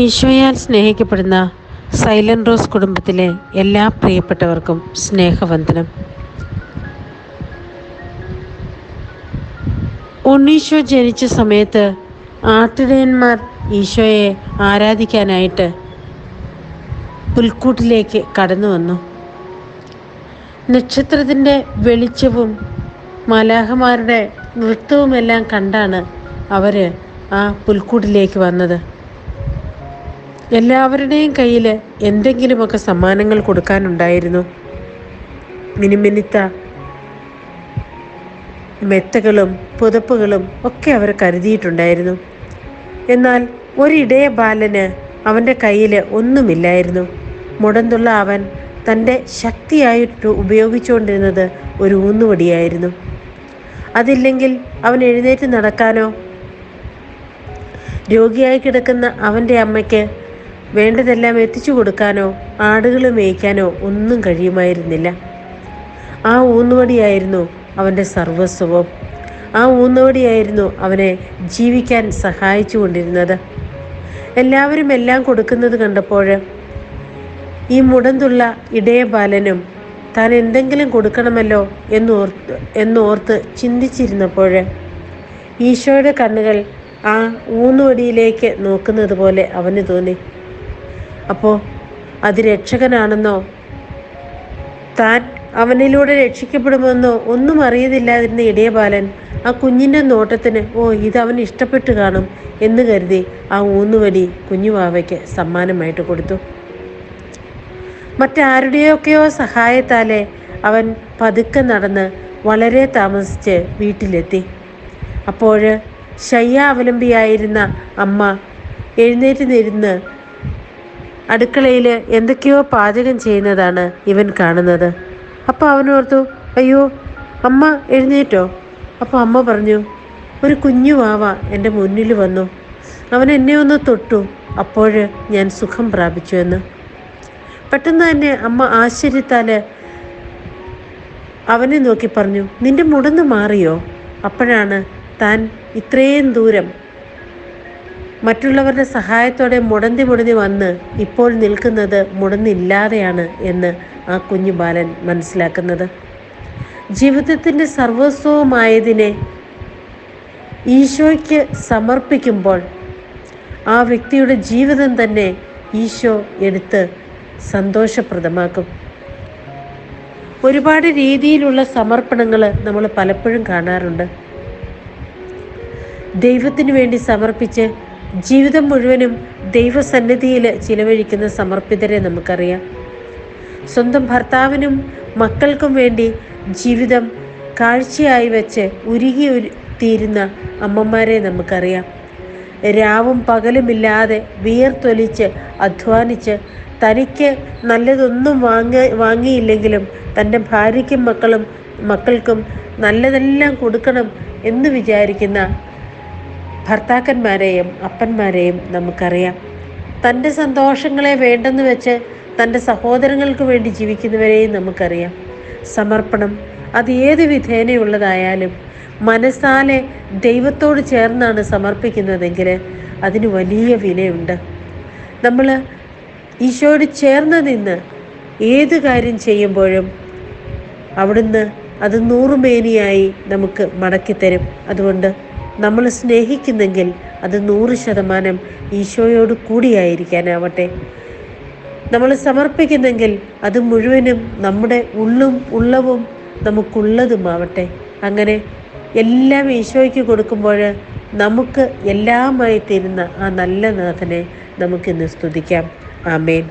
ഈശോയാൽ സ്നേഹിക്കപ്പെടുന്ന silent rose കുടുംബത്തിലെ എല്ലാ പ്രിയപ്പെട്ടവർക്കും സ്നേഹവന്ദനം. ഉണ്ണീശോ ജനിച്ച സമയത്ത് ആട്ടിടയന്മാർ ഈശോയെ ആരാധിക്കാനായിട്ട് പുൽക്കൂട്ടിലേക്ക് കടന്നു വന്നു. നക്ഷത്രത്തിന്റെ വെളിച്ചവും മലാഹമാരുടെ നൃത്തവുമെല്ലാം കണ്ടാണ് അവർ ആ പുൽക്കൂട്ടിലേക്ക് വന്നത്. എല്ലാവരുടെയും കയ്യിൽ എന്തെങ്കിലുമൊക്കെ സമ്മാനങ്ങൾ കൊടുക്കാനുണ്ടായിരുന്നു. മിനിമിനിത്ത മെത്തകളും പുതപ്പുകളും ഒക്കെ അവർ കരുതിയിട്ടുണ്ടായിരുന്നു. എന്നാൽ ഒരിടയ ബാലന് അവന്റെ കയ്യിൽ ഒന്നുമില്ലായിരുന്നു. മുടന്തുള്ള അവൻ തന്റെ ശക്തിയായിട്ട് ഉപയോഗിച്ചുകൊണ്ടിരുന്നത് ഒരു ഊന്നുവടിയായിരുന്നു. അതില്ലെങ്കിൽ അവൻ എഴുന്നേറ്റ് നടക്കാനോ? രോഗിയായി കിടക്കുന്ന അവന്റെ അമ്മയ്ക്ക് വേണ്ടതെല്ലാം എത്തിച്ചു കൊടുക്കാനോ ആടുകൾ മേയ്ക്കാനോ ഒന്നും കഴിയുമായിരുന്നില്ല. ആ ഊന്നുവടിയായിരുന്നു അവന്റെ സർവസ്വവും ആ ഊന്നുവടിയായിരുന്നു അവനെ ജീവിക്കാൻ സഹായിച്ചു കൊണ്ടിരുന്നത്. എല്ലാവരും എല്ലാം കൊടുക്കുന്നത് കണ്ടപ്പോൾ ഈ മുടന്തുള്ള ഇടയബാലനും താൻ എന്തെങ്കിലും കൊടുക്കണമല്ലോ എന്നോർത്ത് എന്നോർത്ത് ചിന്തിച്ചിരുന്നപ്പോൾ ഈശോയുടെ കണ്ണുകൾ ആ ഊന്നുവടിയിലേക്ക് നോക്കുന്നത് പോലെ അവന് തോന്നി. അപ്പോൾ അത് രക്ഷകനാണെന്നോ? താൻ അവനിലൂടെ രക്ഷിക്കപ്പെടുമെന്നോ ഒന്നും അറിയതില്ലാതിരുന്ന ഇടയബാലൻ ആ കുഞ്ഞിന്റെ നോട്ടത്തിന് ഓ ഇത് അവൻ ഇഷ്ടപ്പെട്ട് കാണും എന്ന് കരുതി ആ ഊന്നുവടി കുഞ്ഞുവാവയ്ക്ക് സമ്മാനമായിട്ട് കൊടുത്തു. മറ്റാരുടെയൊക്കെയോ സഹായത്താലെ അവൻ പതുക്കെ നടന്ന് വളരെ താമസിച്ച് വീട്ടിലെത്തി. അപ്പോൾ ശയ്യാവലംബിയായിരുന്ന അമ്മ എഴുന്നേറ്റ് നിരുന്ന് അടുക്കളയിൽ എന്തൊക്കെയോ പാചകം ചെയ്യുന്നതാണ് ഇവൻ കാണുന്നത്. അപ്പോൾ അവനോർത്തു അയ്യോ അമ്മ എഴുന്നേറ്റോ? അപ്പോൾ അമ്മ പറഞ്ഞു ഒരു കുഞ്ഞു വാവ എന്റെ മുന്നിൽ വന്നു. അവൻ എന്നെ ഒന്ന് തൊട്ടു. അപ്പോൾ ഞാൻ സുഖം പ്രാപിച്ചു എന്ന്. പെട്ടെന്ന് തന്നെ അമ്മ ആശ്ചര്യത്താൽ അവനെ നോക്കി പറഞ്ഞു നിന്റെ മുടന്ന് മാറിയോ? അപ്പോഴാണ് താൻ ഇത്രയും ദൂരം മറ്റുള്ളവരുടെ സഹായത്തോടെ മുടന്തി മുടന്തി വന്ന് ഇപ്പോൾ നിൽക്കുന്നത് മുടന്നില്ലാതെയാണ് എന്ന് ആ കുഞ്ഞു ബാലൻ മനസ്സിലാക്കുന്നത്. ജീവിതത്തിന്റെ സർവസ്വമായതിനെ ഈശോയ്ക്ക് സമർപ്പിക്കുമ്പോൾ ആ വ്യക്തിയുടെ ജീവിതം തന്നെ ഈശോ എടുത്ത് സന്തോഷപ്രദമാക്കും. ഒരുപാട് രീതിയിലുള്ള സമർപ്പണങ്ങൾ നമ്മൾ പലപ്പോഴും കാണാറുണ്ട്. ദൈവത്തിന് വേണ്ടി സമർപ്പിച്ച് ജീവിതം മുഴുവനും ദൈവസന്നിധിയിൽ ചിലവഴിക്കുന്ന സമർപ്പിതരെ നമുക്കറിയാം. സ്വന്തം ഭർത്താവിനും മക്കൾക്കും വേണ്ടി ജീവിതം കാഴ്ചയായി വെച്ച് ഉരുകി തീരുന്ന അമ്മമാരെ നമുക്കറിയാം. രാവും പകലുമില്ലാതെ വിയർത്തൊലിച്ച് അധ്വാനിച്ച് തനിക്ക് നല്ലതൊന്നും വാങ്ങ വാങ്ങിയില്ലെങ്കിലും തന്റെ ഭാര്യയ്ക്കും മക്കളും മക്കൾക്കും നല്ലതെല്ലാം കൊടുക്കണം എന്ന് വിചാരിക്കുന്ന ഭർത്താക്കന്മാരെയും അപ്പന്മാരെയും നമുക്കറിയാം. തന്റെ സന്തോഷങ്ങളെ വേണ്ടെന്ന് വെച്ച് തന്റെ സഹോദരങ്ങൾക്ക് വേണ്ടി ജീവിക്കുന്നവരെയും നമുക്കറിയാം. സമർപ്പണം അത് ഏത് വിധേനയുള്ളതായാലും മനസ്സാലെ ദൈവത്തോട് ചേർന്നാണ് സമർപ്പിക്കുന്നതെങ്കിൽ അതിന് വലിയ വിലയുണ്ട്. നമ്മൾ ഈശോയോട് ചേർന്ന് നിന്ന് ഏത് കാര്യം ചെയ്യുമ്പോഴും അവിടുന്ന് അത് നൂറുമേനിയായി നമുക്ക് മടക്കിത്തരും. അതുകൊണ്ട് നമ്മൾ സ്നേഹിക്കുന്നെങ്കിൽ അത് നൂറ് ശതമാനം ഈശോയോട് കൂടിയായിരിക്കാനാവട്ടെ. നമ്മൾ സമർപ്പിക്കുന്നെങ്കിൽ അത് മുഴുവനും നമ്മുടെ ഉള്ളും ഉള്ളവും നമുക്കുള്ളതുമാവട്ടെ. അങ്ങനെ എല്ലാം ഈശോയ്ക്ക് കൊടുക്കുമ്പോൾ നമുക്ക് എല്ലാമായി തരുന്ന ആ നല്ല നാഥനെ നമുക്കിന്ന് സ്തുതിക്കാം. ആമേൻ.